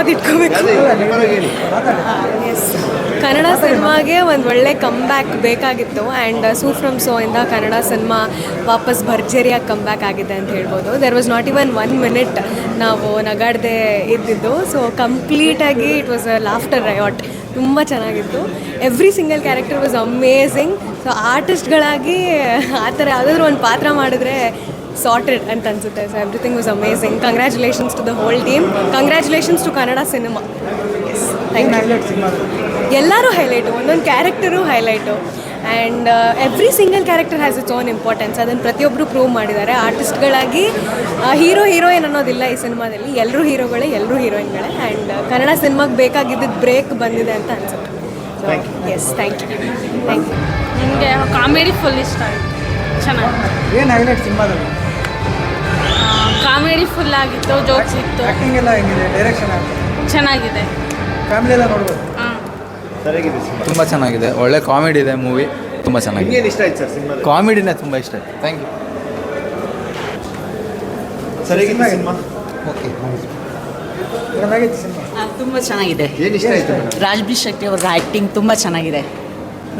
ಯಾವ್ದು ಇಟ್ಕೋಬೇಕು ಎಸ್ ಕನ್ನಡ ಸಿನಿಮಾಗೆ ಒಂದು ಒಳ್ಳೆ ಕಮ್ ಬ್ಯಾಕ್ ಬೇಕಾಗಿತ್ತು ಆ್ಯಂಡ್ ಸೂ ಫ್ರಮ್ ಸೋ ಇಂದ ಕನ್ನಡ ಸಿನಿಮಾ ವಾಪಸ್ ಭರ್ಜರಿಯಾಗಿ ಕಮ್ ಬ್ಯಾಕ್ ಆಗಿದೆ ಅಂತ ಹೇಳ್ಬೋದು. There was not even one minute ನಾವು ನಗಾಡದೆ ಇದ್ದಿದ್ದು. ಸೊ ಕಂಪ್ಲೀಟಾಗಿ it was a laughter riot ತುಂಬ ಚೆನ್ನಾಗಿತ್ತು. Every single character was amazing so ಆರ್ಟಿಸ್ಟ್ಗಳಾಗಿ ಆ ಥರ ಯಾವುದಾದ್ರೂ ಒಂದು ಪಾತ್ರ ಮಾಡಿದ್ರೆ ಸಾರ್ಟೆಡ್ ಅಂತ ಅನ್ಸುತ್ತೆ. So everything was amazing congratulations to the whole team congratulations to Kannada cinema yes thank you ಎಲ್ಲರೂ ಹೈಲೈಟು ಒಂದೊಂದು character highlight and every single character has its own importance ಅದನ್ನು ಪ್ರತಿಯೊಬ್ಬರು ಪ್ರೂವ್ ಮಾಡಿದ್ದಾರೆ. ಆರ್ಟಿಸ್ಟ್ಗಳಾಗಿ ಹೀರೋ ಹೀರೋಯಿನ್ ಅನ್ನೋದಿಲ್ಲ ಈ ಸಿನಿಮಾದಲ್ಲಿ ಎಲ್ಲರೂ ಹೀರೋಗಳೇ ಎಲ್ಲರೂ ಹೀರೋಯಿನ್ಗಳೇ ಆ್ಯಂಡ್ ಕನ್ನಡ ಸಿನಿಮಾಗೆ ಬೇಕಾಗಿದ್ದು ಬ್ರೇಕ್ ಬಂದಿದೆ ಅಂತ ಅನ್ಸುತ್ತೆ. Yes thank you thank you ನಿಮಗೆ ಕಾಮಿಡಿ ಫುಲ್ ಇಷ್ಟ ಆಯಿತು. ಚೆನ್ನಾಗಿ. ಏನು ಹೈಲೈಟ್ ಸಿನಿಮಾದಲ್ಲಿ ಕಾಮಿಡಿ ಫುಲ್ ಆಗಿತ್ತು ಜೋಕ್ಸ್ ಇತ್ತು. ಆಕ್ಟಿಂಗ್ ಎಲ್ಲ ಹೆಂಗಿದೆ? ಡೈರೆಕ್ಷನ್ ಚೆನ್ನಾಗಿದೆ. ಫ್ಯಾಮಿಲಿ ಎಲ್ಲ ನೋಡ್ಬೋದು? ಹಾಂ. ತುಂಬ ಚೆನ್ನಾಗಿದೆ. ಒಳ್ಳೆ ಕಾಮಿಡಿ ಇದೆ ಮೂವಿ ತುಂಬ ಚೆನ್ನಾಗಿದೆ. ಏನು ಇಷ್ಟ ಆಯ್ತು ಸರ್ ಸಿನಿಮಾ ಕಾಮಿಡಿನೇ ತುಂಬ ಇಷ್ಟ ಆಯ್ತು. ಥ್ಯಾಂಕ್ ಯು ಸರಿಯಾಗಿದೆ ಸಿನಿಮಾ ಚೆನ್ನಾಗಿತ್ತು ಸಿನಿಮಾ? ತುಂಬ ಚೆನ್ನಾಗಿದೆ. ಏನು ಇಷ್ಟ ಆಯ್ತು ರಾಜ್ಬಿ ಶೆಟ್ಟಿ ಅವ್ರ ಆ್ಯಕ್ಟಿಂಗ್ ತುಂಬ ಚೆನ್ನಾಗಿದೆ.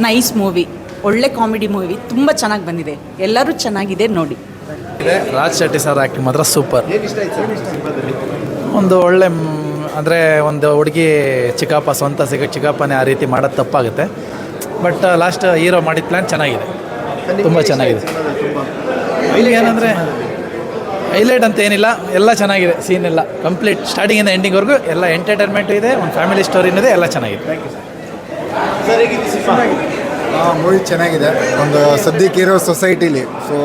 ನೈಸ್ ಮೂವಿ ಒಳ್ಳೆ ಕಾಮಿಡಿ ಮೂವಿ ತುಂಬ ಚೆನ್ನಾಗಿ ಬಂದಿದೆ. ಎಲ್ಲರೂ ಚೆನ್ನಾಗಿದೆ ನೋಡಿ. ರಾಜ್ ಶೆಟ್ಟಿ ಸರ್ ಆ್ಯಕ್ಟಿಂಗ್ ಮಾತ್ರ ಸೂಪರ್. ಸರ್ ಒಂದು ಒಳ್ಳೆ ಅಂದರೆ ಒಂದು ಹುಡುಗಿ ಚಿಕ್ಕಪ್ಪ, ಸ್ವಂತ ಸಿಗ ಚಿಕ್ಕಪ್ಪನೇ ಆ ರೀತಿ ಮಾಡೋದು ತಪ್ಪಾಗುತ್ತೆ. ಬಟ್ ಲಾಸ್ಟ್ ಹೀರೋ ಮಾಡಿದ ಪ್ಲ್ಯಾನ್ ಚೆನ್ನಾಗಿದೆ. ತುಂಬ ಚೆನ್ನಾಗಿದೆ. ಇಲ್ಲಿ ಏನಂದರೆ, ಹೈಲೈಟ್ ಅಂತ ಏನಿಲ್ಲ, ಎಲ್ಲ ಚೆನ್ನಾಗಿದೆ ಸೀನ್ ಎಲ್ಲ. ಕಂಪ್ಲೀಟ್ ಸ್ಟಾರ್ಟಿಂಗಿಂದ ಎಂಡಿಂಗ್ವರೆಗೂ ಎಲ್ಲ ಎಂಟರ್ಟೈನ್ಮೆಂಟ್ ಇದೆ, ಒಂದು ಫ್ಯಾಮಿಲಿ ಸ್ಟೋರಿನೂ ಇದೆ, ಎಲ್ಲ ಚೆನ್ನಾಗಿದೆ. ಸರಿಯಾಗಿದೆ ಸಿನಿಮಾ ಮೂವಿ ಚೆನ್ನಾಗಿದೆ. ಒಂದು ಸದ್ಯಕ್ಕೆ ಇರೋ ಸೊಸೈಟಿಲಿ. ಸೊ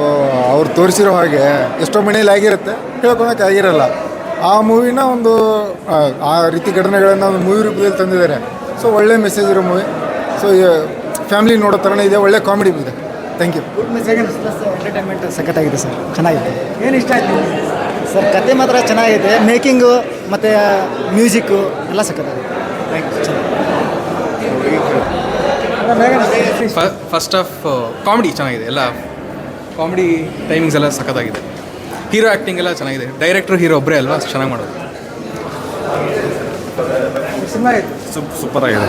ಅವ್ರು ತೋರಿಸಿರೋ ಹಾಗೆ ಎಷ್ಟೋ ಮನೇಲಿ ಆಗಿರುತ್ತೆ. ಹೇಳ್ಕೊಳಕ್ಕೆ ಆಗಿರಲ್ಲ. ಆ ಮೂವಿನ ಒಂದು ಆ, ಆ ರೀತಿ ಘಟನೆಗಳನ್ನು ಒಂದು ಮೂವಿ ರೂಪದಲ್ಲಿ ತಂದಿದ್ದಾರೆ. ಸೊ ಒಳ್ಳೆ ಮೆಸೇಜ್ ಇರೋ ಮೂವಿ. ಸೊ ಫ್ಯಾಮಿಲಿ ನೋಡೋ ಥರನೇ ಇದೆ. ಒಳ್ಳೆ ಕಾಮಿಡಿ ಇದೆ. ಥ್ಯಾಂಕ್ ಯು ಎಂಟರ್ಟೈನ್ಮೆಂಟ್ ಸಖತ್ತಾಗಿದೆ ಸರ್ ಚೆನ್ನಾಗಿದೆ. ಏನು ಇಷ್ಟ ಆಯಿತು ಸರ್ ಕತೆ ಮಾತ್ರ ಚೆನ್ನಾಗಿದೆ. ಮೇಕಿಂಗು ಮತ್ತು ಮ್ಯೂಸಿಕ್ಕು ಎಲ್ಲ ಸಖತ್ತಾಗಿದೆ. ಫಸ್ಟ್ ಆಫ್ ಕಾಮಿಡಿ ಚೆನ್ನಾಗಿದೆ. ಎಲ್ಲ ಕಾಮಿಡಿ ಟೈಮಿಂಗ್ಸ್ ಎಲ್ಲ ಸಖತ್ತಾಗಿದೆ. ಹೀರೋ ಆ್ಯಕ್ಟಿಂಗ್ ಎಲ್ಲ ಚೆನ್ನಾಗಿದೆ. ಡೈರೆಕ್ಟ್ರು ಹೀರೋ ಒಬ್ಬರೇ ಅಲ್ವಾ? ಅಷ್ಟು ಚೆನ್ನಾಗಿ ಮಾಡೋದು. ಸೂಪರ್ ಆಗಿದೆ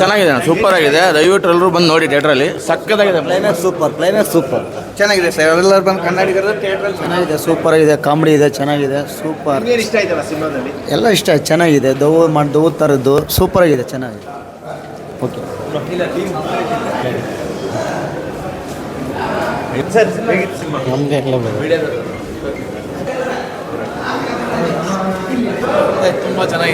ಚೆನ್ನಾಗಿದೆ ಸೂಪರ್ ಆಗಿದೆ ದಯವಿಟ್ಟು ಎಲ್ಲರೂ ಬಂದು ನೋಡಿ ಥಿಯೇಟ್ರಲ್ಲಿ. ಸಕ್ಕತ್ತಾಗಿದೆ ಪ್ಲೇನೇ ಸೂಪರ್ ಪ್ಲೇನೇ ಸೂಪರ್ ಚೆನ್ನಾಗಿದೆ ಸರ್. ಎಲ್ಲರೂ ಬಂದು ಕನ್ನಡಿಗರು ಥಿಯೇಟ್ರಲ್ಲಿ ಚೆನ್ನಾಗಿದೆ. ಸೂಪರ್ ಆಗಿದೆ ಕಾಮಿಡಿ ಇದೆ ಚೆನ್ನಾಗಿದೆ. ಸೂಪರ್ ಇಷ್ಟ ಆಯ್ತಲ್ಲ ಸಿನಿಮಾದಲ್ಲಿ? ಎಲ್ಲ ಇಷ್ಟ ಚೆನ್ನಾಗಿದೆ. ದೌ ಮಾಡಿ ದೌ ಥರದ್ದು ಸೂಪರ್ ಆಗಿದೆ ಚೆನ್ನಾಗಿದೆ. ಓಕೆ. ಸಿನಿಮಾ ತುಂಬ ಚೆನ್ನಾಗಿದೆ.